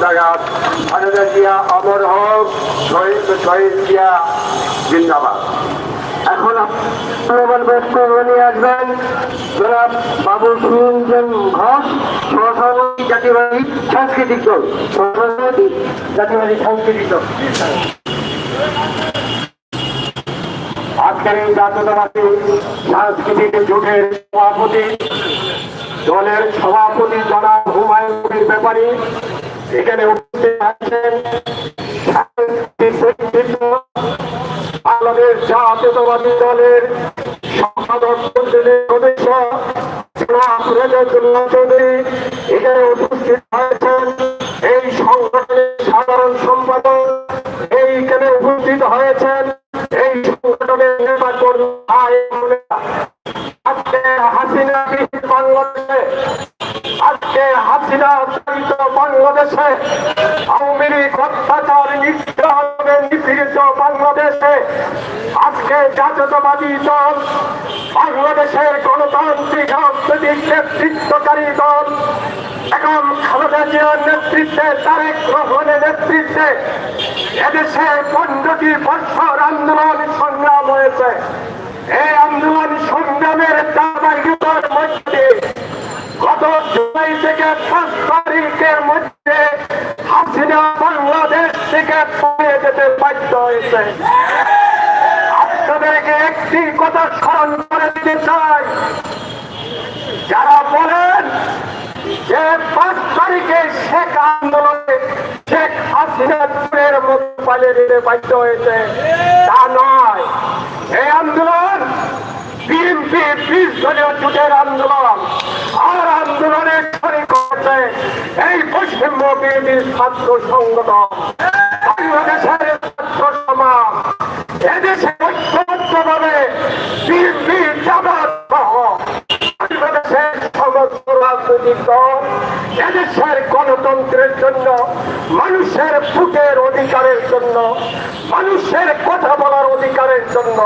জিন্দাবাদ খালেদা জিয়া অমর হোক শহীদ শহীদ জিয়া জিন্দাবাদ। এখন আসবেন। জনাব বাবু সুরঞ্জন ঘোষ সহসভাপতি সাংস্কৃতিক দল। সহসভাপতি সাংস্কৃতিক দল। আজকের এই সাংস্কৃতিক জোটের সভাপতি, দলের সভাপতি জনাব হুমায়ুন কবির ব্যাপারী এখানে উপস্থিত আছেন আমাদের জাতীয়তাবাদী দলের সম্পাদক মন্ডলীর সদস্য এখানে উপস্থিত হয়েছেন আজকে জাতীয়তাবাদী দল, বাংলাদেশের গণতান্ত্রিক রাজনৈতিক নেতৃত্বকারী দল, এখন খালেদা জিয়ার নেতৃত্বে তারেক রহমানের নেতৃত্বে এদেশে পনেরোটি বছর আন্দোলন সংগ্রাম হয়েছে। এই আন্দোলন সংগ্রামের ধারাবাহিকতার মধ্যে গত জুলাই থেকে পাঁচ তারিখের মধ্যে হাসিনা বাংলাদেশ থেকে পালিয়ে যেতে বাধ্য হয়েছে। আপনাদেরকে একটি কথা স্মরণ করে দিতে চাই। যারা বলেন যে পাঁচ তারিখে শেখ আন্দোলনে শেখ হাসিনা চুরের মতো পালিয়ে দিতে বাধ্য হয়েছে, তা নয়। এই আন্দোলন বিএনপি বিশ দলীয় জোটের আন্দোলন, আর আন্দোলনে শরিক করেছে এই পশ্চিমবঙ্গ বিএনপির ছাত্র সংগঠন। বাংলাদেশের ছাত্র সমাজ, এদেশে ঐক্যবদ্ধভাবে সমস্ত এদেশের গণতন্ত্রের জন্য, মানুষের ভোটের অধিকারের জন্য, মানুষের কথা বলার অধিকারের জন্য,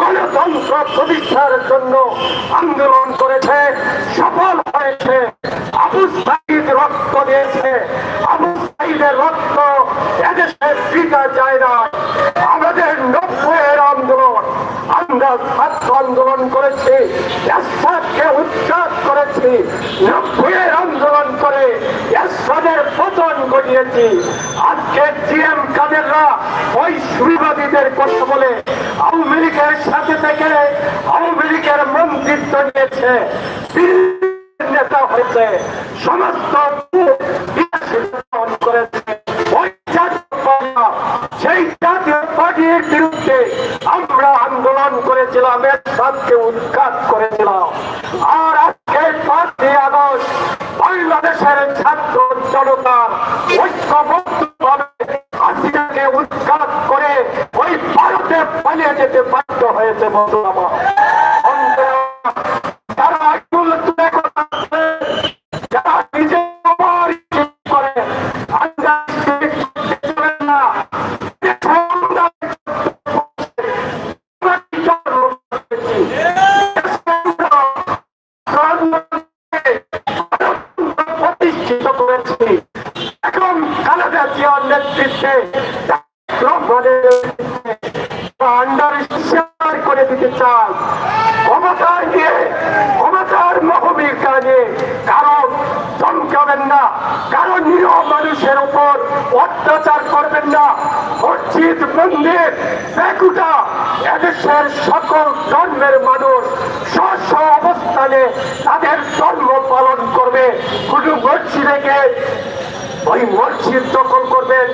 গণতন্ত্র প্রতিষ্ঠার জন্য আন্দোলন করেছে, সফল হয়েছে, আবু সাইদ রক্ত দিয়েছে, আবু সাইদের রক্ত এদেশে পিতা যায় না আমাদের নব্বইয়ের আন্দোলন আমরা ছাত্র আন্দোলন করেছি এরশাদকে উচ্চাস করেছি নব্বইয়ের আন্দোলন করে এরশাদের পতন ঘটিয়েছি। আজকে জিএম কাদেররা ওই সুবিবাদীদের কথা বলে আওয়ামী লীগের সাথে থেকে আওয়ামী লীগের মন্ত্রিত্ব নিয়েছে। নেতা হয়েছে, সমস্ত যেতে বাধ্য হয়েছে বন্ধু বন্ধুরা, মানুষের উপর অত্যাচার করবেন না। মসজিদ, মন্দির বেকুটা এদেশের সকল ধর্মের মানুষ স্ব অবস্থানে তাদের ধর্ম পালন করবে। কোনো মসজিদে ওই মসজিদ দখল করবেন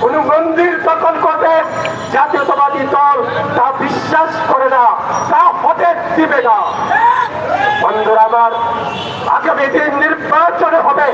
কোন মন্দির দখল করবেন জাতীয়তাবাদী দল তা বিশ্বাস করে না, তা হতে দিবে না। বন্ধুরা আমার, আগামী দিন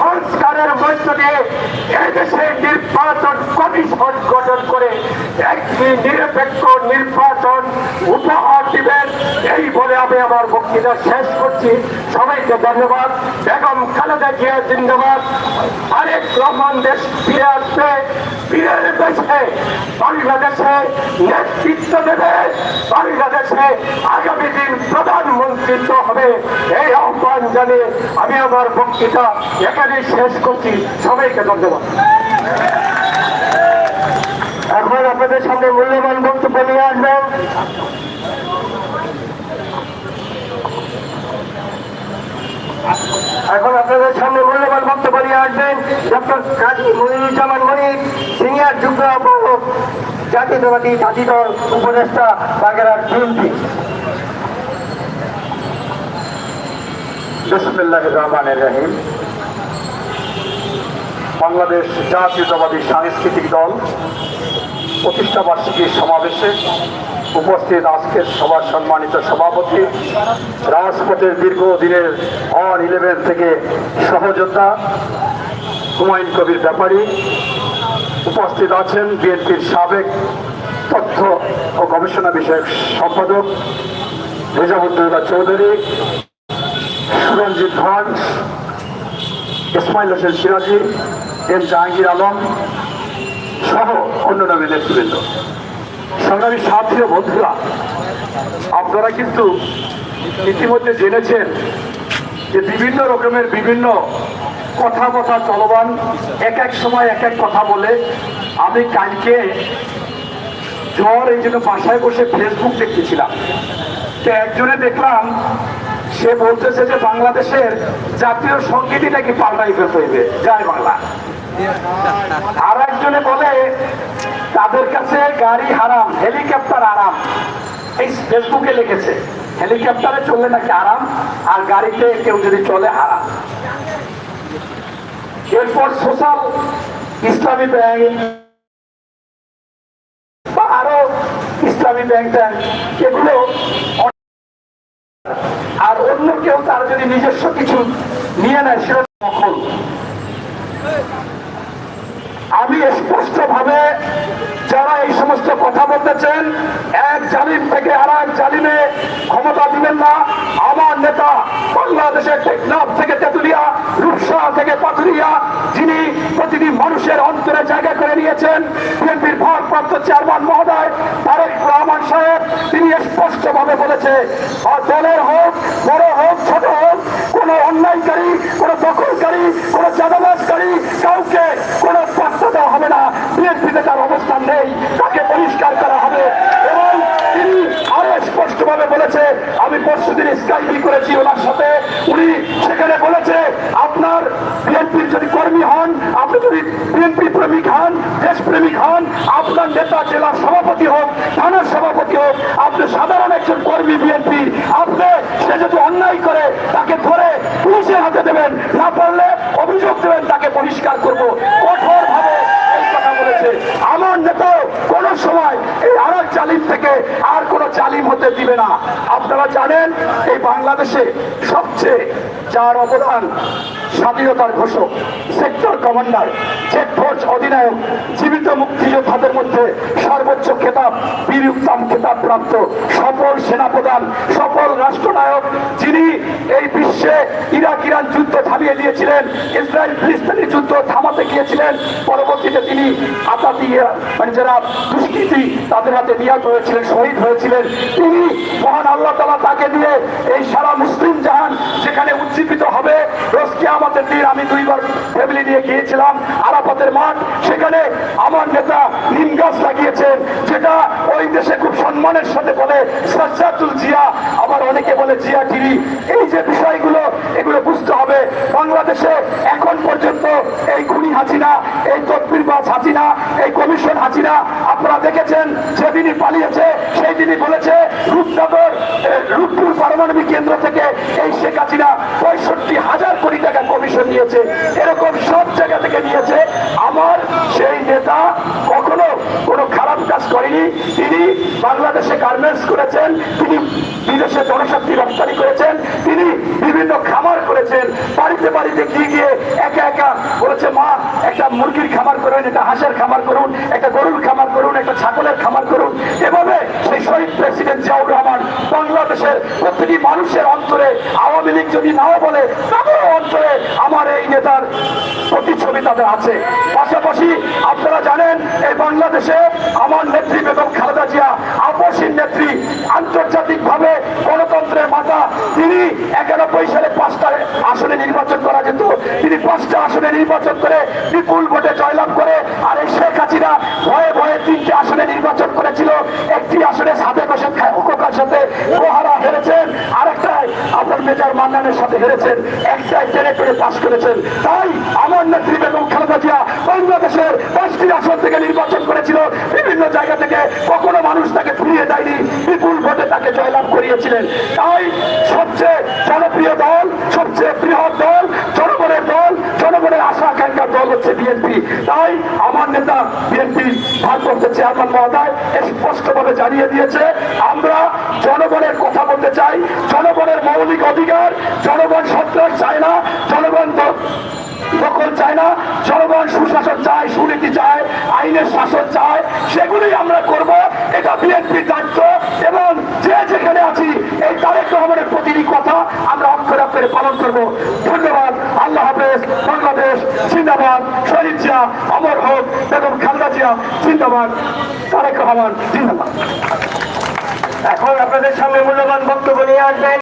সংস্কারের মধ্য এদেশে নির্বাচন কমিশন গঠন করে একটি নিরপেক্ষ নির্বাচন উপহার দিবেন। এই বলে আমি আমার বক্তৃতা শেষ করছি। সবাইকে ধন্যবাদ। বেগম খালেদা জিয়া জিন্দাবাদ। আরেক রহমান দেশ ফিরে আসবে। ফিরের দেশে বাংলাদেশে নেতৃত্ব দেবে। বাংলাদেশে আগামী দিন প্রধানমন্ত্রিত্ব হবে। এই আহ্বান জানিয়ে আমি আমার বক্তৃতা এখানে শেষ করছি। সবাইকে ধন্যবাদ। এখন আপনাদের সামনে মূল্যবান বক্তব্য নিয়ে আসবেন। এখন আপনাদের সামনে মূল্যবান বক্তব্য নিয়ে আসবেন ডক্টর কাজী মনিরুজ্জামান মনির, সিনিয়র যুগ্ম আহ্বায়ক, জাতীয়তাবাদী জাতি দল উপদেষ্টা বাগেরহাট বিএনপি। বিসমুল্লাহ রহমানের রহিম। বাংলাদেশ জাতীয়তাবাদী সাংস্কৃতিক দল প্রতিষ্ঠা বার্ষিকীর সমাবেশে উপস্থিত আজকের সভার সম্মানিত সভাপতি, রাজপথের দীর্ঘদিনের অন ইলেভেন থেকে সহযোদ্ধা হুমায়ুন কবির ব্যাপারী উপস্থিত আছেন বিএনপির সাবেক তথ্য ও গবেষণা বিষয়ক সম্পাদক রেজাবুদ্দৌলা চৌধুরী, সুরঞ্জিত খান ইসমাইল হোসেন সিরাজি এম জাহাঙ্গীর আলম সহ অন্যান্য নেতৃবৃন্দ। সংগ্রামী সাথী ও বন্ধুরা, আপনারা কিন্তু ইতিমধ্যে জেনেছেন যে বিভিন্ন রকমের বিভিন্ন কথা কথা চলমান, এক এক সময় এক এক কথা বলে আমি কালকে জ্বর এই জন্য বাসায় বসে ফেসবুক দেখতেছিলাম। তো একজনে দেখলাম, সে বলতেছে যে বাংলাদেশের জাতীয় সঙ্গীতই নাকি পাল্টাই ফেলতে হইবে, জয় বাংলা। আর একজনে বলে, তাদের কাছে গাড়ি হারাম, হেলিকপ্টার আরাম। এই ফেসবুকে লিখেছে, হেলিকপ্টারে চললে নাকি আরাম, আর গাড়িতে কেউ যদি চলে, হারাম। এরপর সোশ্যাল ইসলামী ব্যাংক বা আরও ইসলামী ব্যাংক ট্যাঙ্ক এগুলো আর অন্য কেউ তার যদি নিজস্ব কিছু নিয়ে নেয়, সেটা আমি স্পষ্ট ভাবে যারা এই সমস্ত কথা বলতেছেন, এক জালিম থেকে আর এক জালিমে ক্ষমতা দিবেন না। আমার নেতা বাংলাদেশের টেকনাফ থেকে তেতুলিয়া, রূপসা থেকে পাথুরিয়া, যিনি প্রতিটি মানুষের অন্তরে জায়গা করে নিয়েছেন বিএনপির ভারপ্রাপ্ত চেয়ারম্যান মহোদয় তারেক রহমান সাহেব। তিনি স্পষ্ট ভাবে বলেছে দলের হোক, বড় হোক, ছোট হোক, কোন অন্যায়কারী, কোনো দখলকারী, কোনো চাঁদাবাসকারী কাউকে কোন পাত্তা দেওয়া হবে না। বিএনপিতে তার অবস্থান নেই, তাকে পরিষ্কার করা হবে। স্পষ্টভাবে বলেছে, আমি পরশুদিন স্কাইপি করেছি ওনার সাথে। উনি সেখানে বলেছে, আপনার বিএনপির যদি কর্মী হন, আপনি যদি বিএনপি প্রেমিক হন দেশপ্রেমিক হন, আপনার নেতা জেলার সভাপতি হোক, থানার সভাপতি হোক, আপনি সাধারণ একজন কর্মী বিএনপি, আপনি, সে যদি অন্যায় করে, তাকে ধরে পুলিশের হাতে দেবেন, না পারলে অভিযোগ দেবেন, তাকে পরিষ্কার করব। কঠোর ভাবে এই কথা বলেছে। আমার নেতা কোন সময় এই আর এক জালিম থেকে আর দিবে না। আপনারা জানেন, এই বাংলাদেশে সবচেয়ে যার অবদান স্বাধীনতার ঘোষক, সেক্টর কমান্ডার চেক ফোর্স অধিনায়ক, জীবিত মুক্তিযোদ্ধাদের মধ্যে সর্বোচ্চ খেতাব, বীর উত্তম খেতাব প্রাপ্ত সফল সেনাপ্রধান, সফল রাষ্ট্রনায়ক, যিনি এই বিশ্বে ইরাক, ইরান যুদ্ধ থামিয়ে দিয়েছিলেন, ইসরায়েল, ফিলিস্তিনি যুদ্ধ থামাতে গিয়েছিলেন। পরবর্তীতে তিনি আতাতি মানে যারা দুষ্কৃতি তাদের হাতে নিহত হয়েছিলেন, শহীদ হয়েছিলেন। তিনি মহান আল্লাহ তালা তাকে দিয়ে এই সারা মুসলিম জাহান সেখানে উজ্জীবিত হবে। রোজকে আমাদের দিন আমি দুইবার ফ্যামিলি নিয়ে গিয়েছিলাম, আরাফাতের মাঠ। সেখানে আমার নেতা নিম গাছ লাগিয়েছেন, যেটা ওই দেশে খুব সম্মানের সাথে বলে সাজ্জাতুল জিয়া। আবার অনেকে বলে জিয়া টিভি। এই যে বিষয়গুলো, এগুলো বুঝতে হবে। বাংলাদেশে এখন পর্যন্ত এই খুনি হাসিনা, এই তদবিরবাজ হাসিনা, এই কমিশন হাসিনা, আপনারা দেখেছেন যেদিনই পালিয়েছে, সেই দিনই বলেছে, রূপনগর রূপপুর পারমাণবিক কেন্দ্র থেকে এই শেখ হাসিনা পঁয়ষট্টি হাজার কোটি টাকা কমিশন নিয়েছে। এরকম সব জায়গা থেকে নিয়েছে। আমার সেই নেতা কখনো কোনো খারাপ কাজ করেনি। তিনি বাংলাদেশে গার্মেন্টস করেছেন, তিনি বিদেশে জনশক্তি রপ্তানি করেছেন তিনি বিভিন্ন খামার করেছেন। বাড়িতে বাড়িতে গিয়ে গিয়ে একা একা বলেছে, মা, একটা মুরগির খামার করুন, একটা হাঁসের খামার করুন, একটা গরুর খামার করুন, একটা ছাগলের খামার করুন। এভাবে সেই শহীদ প্রেসিডেন্ট জিয়াউর রহমান বাংলাদেশের প্রতিটি মানুষের অন্তরে আওয়ামী লীগ যদি নাও বলে তাদেরও অন্তরে আমার এই নেতার প্রতিচ্ছবি তাদের আছে। পাশাপাশি আপনারা জানেন, এই বাংলাদেশে আমার নেত্রী বেগম খালেদা জিয়া, আপসীন নেত্রী আন্তর্জাতিক ভাবে গণতন্ত্রের মাতা, তিনি একানব্বই সালে পাঁচটা আসনে নির্বাচন করা যেত। তিনি পাঁচটা আসনে নির্বাচন করে বিপুল ভোটে জয়লাভ করে, আর এই শেখ হাসিনা ভয়ে ভয়ে তিনটে আসনে নির্বাচন করেছিল মান্নানের সাথে হেরেছেন, একটা টেনে টেনে পাস করেছেন। তাই আমার নেত্রী বেগম খালেদা জিয়া বাংলাদেশের পাঁচটি আসন থেকে নির্বাচন করেছিল। বিভিন্ন জায়গা থেকে কখনো মানুষ তাকে ফিরিয়ে দেয়নি, বিপুল ভোটে তাকে জয়লাভ করিয়েছিলেন। তাই সবচেয়ে জনপ্রিয় দল, সবচেয়ে বৃহৎ দল জনগণের দল জনগণের আশা আকাঙ্ক্ষার দল হচ্ছে বিএনপি তাই আমার নেতা বিএনপি ভারপ্রাপ্ত চেয়ারম্যান মহোদয় স্পষ্টভাবে জানিয়ে দিয়েছে, আমরা জনগণের কথা বলতে চাই, জনগণের মৌলিক অধিকার, জনগণ সন্ত্রাস চায় না, জনগণ দখল চায় না, জনগণ সুশাসন চায়, সুনীতি চায়, আইনের শাসন চায়, সেগুলোই আমরা করব। এটা বিএনপির দায়িত্ব এবং যে যেখানে আছি, এই তারেক রহমানের প্রতিটি কথা অক্ষরে পালন করব। ধন্যবাদ। আল্লাহ হাফেজ। বাংলাদেশ জিন্দাবাদ। শহীদ জিয়া, অমর হোক, বেগম খালদা জিয়া, জিন্দাবাদ। তারেক রহমান, জিন্দাবাদ। এখন আপনাদের সামনে মূল্যবান বক্তব্য নিয়ে আসবেন।